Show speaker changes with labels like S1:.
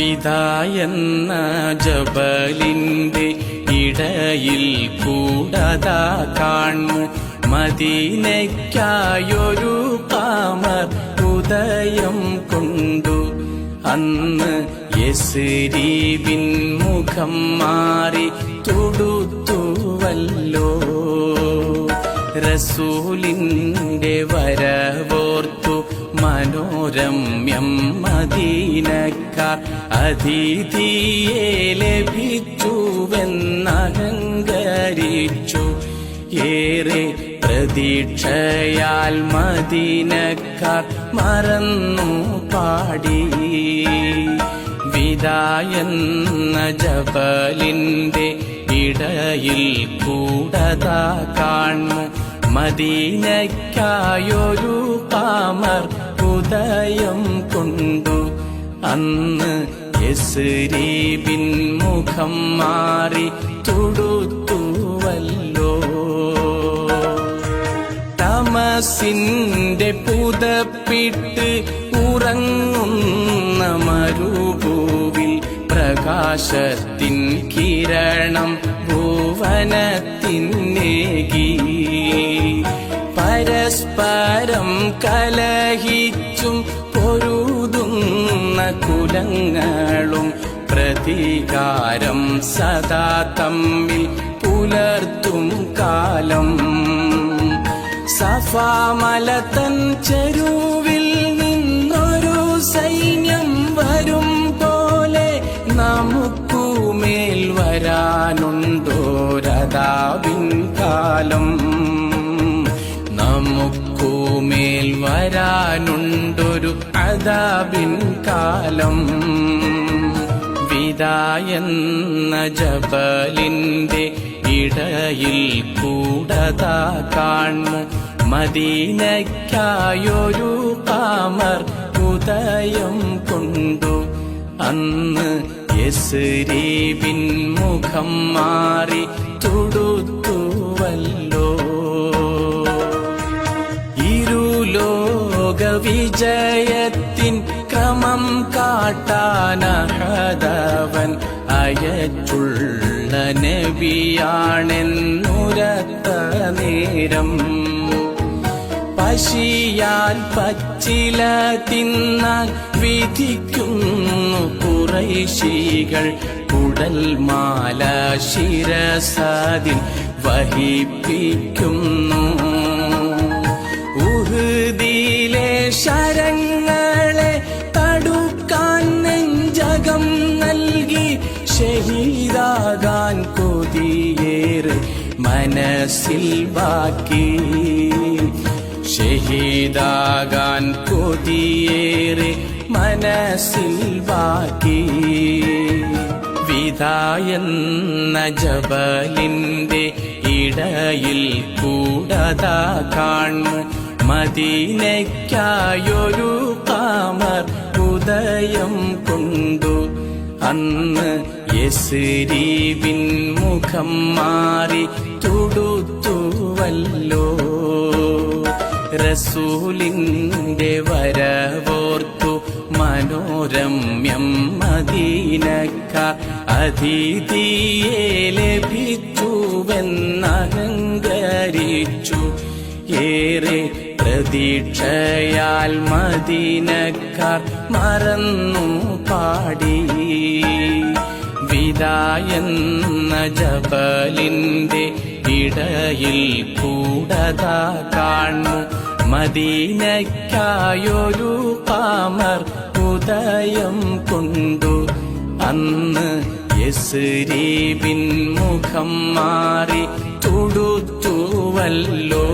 S1: വിതായെന്ന ജബലിന്റെ ഇടയിൽ കൂടതാ കാൺമു മദീനയ്ക്കായൊരു കാമർ ഉദയം കൊണ്ടു. അന്ന് യസ്രീബിൻ മുഖം മാറി തൊടുത്തുവല്ലോ. റസൂലിന്റെ വരവോർത്തു മനോരമ്യം മദീനക്കാർ അതിഥിയെ ലഭിച്ചുവെന്നഹങ്കരിച്ചു ഏറെ പ്രതീക്ഷയാൽ മദീനക്കാർ മറന്നു പാടി. വിതായെന്ന ജപലിന്റെ ഇടയിൽ കൂടതാ കാണു. മദീനയ്ക്കായൊരു കാമർ ഉദയം കൊണ്ടു അന്ന് യസ്രീബിൻ മുഖം മാറി തുടുത്തുവല്ലോ. തമസിന്റെ പുതപ്പിട്ട് ഉറങ്ങുന്ന മരുഭൂവിൽ പ്രകാശത്തിൻ കിരണം ഭുവനത്തിന്നേകി പരസ്പരം കലഹിച്ചും കുലങ്ങളും പ്രതികാരം സദാ തമ്മിൽ പുലർത്തും കാലം. സഫാമലതൻ ചരുവിൽ നിന്നൊരു സൈന്യം വരും പോലെ നമുക്കുമേൽ വരാനുണ്ടോരതാവിൻ കാലം? നമുക്കുമേൽ വരാനുണ്ടൊരു അതാബിൻ കാലം വിതായെന്ന ജപലിന്റെ ഇടയിൽ കൂടതാ കാണ് മദീനയ്ക്കായൊരു കാമർ ഉദയം കൊണ്ടു. അന്ന് യസ്രീബിൻ മുഖം മാറി തൊടുത്തുവല്ലോ ക്രമം കാട്ടാനഹദവൻ അയച്ചുള്ള നബിയാണെന്നുരത്ത നേരം. പശിയാൽ പച്ചില തിന്നാൽ വിധിക്കുന്നു കുറൈശികൾ. കുടൽമാല ശിരസാദിൽ വഹിപ്പിക്കുന്നു. ഷഹീദാകാൻ കൊതിയേറെ മനസ്സിൽ ബാക്കി. ഷഹീദാകാൻ കൊതിയേറെ മനസ്സിൽ ബാക്കി. വിതായെന്ന ജബലിന്റെ ഇടയിൽ കൂടതാ കാണ് മദീനയ്ക്കായൊരു കാമർ ഉദയം കൊണ്ടു അന്ന് യസ്രീബിൻ മുഖം മാറി തുടുത്തുവല്ലോ. റസൂലിന്റെ വരവോർത്തു മനോരമ്യം മദീനക്ക അതിഥിയെ ലഭിച്ചുവെന്നഹങ്കരിച്ചു. ഏറെ പ്രതീക്ഷയാൽ മദീനക്കാർ മറന്നു പാടി. വിതായെന്ന ജബലിന്റെ ഇടയിൽ കൂടതാ കാണു. മദീനയ്ക്കായൊരു പാമർ ഉദയം കൊണ്ടു. അന്ന് യസ്രീബിൻ മുഖം മാറി തൊടുത്തുവല്ലോ.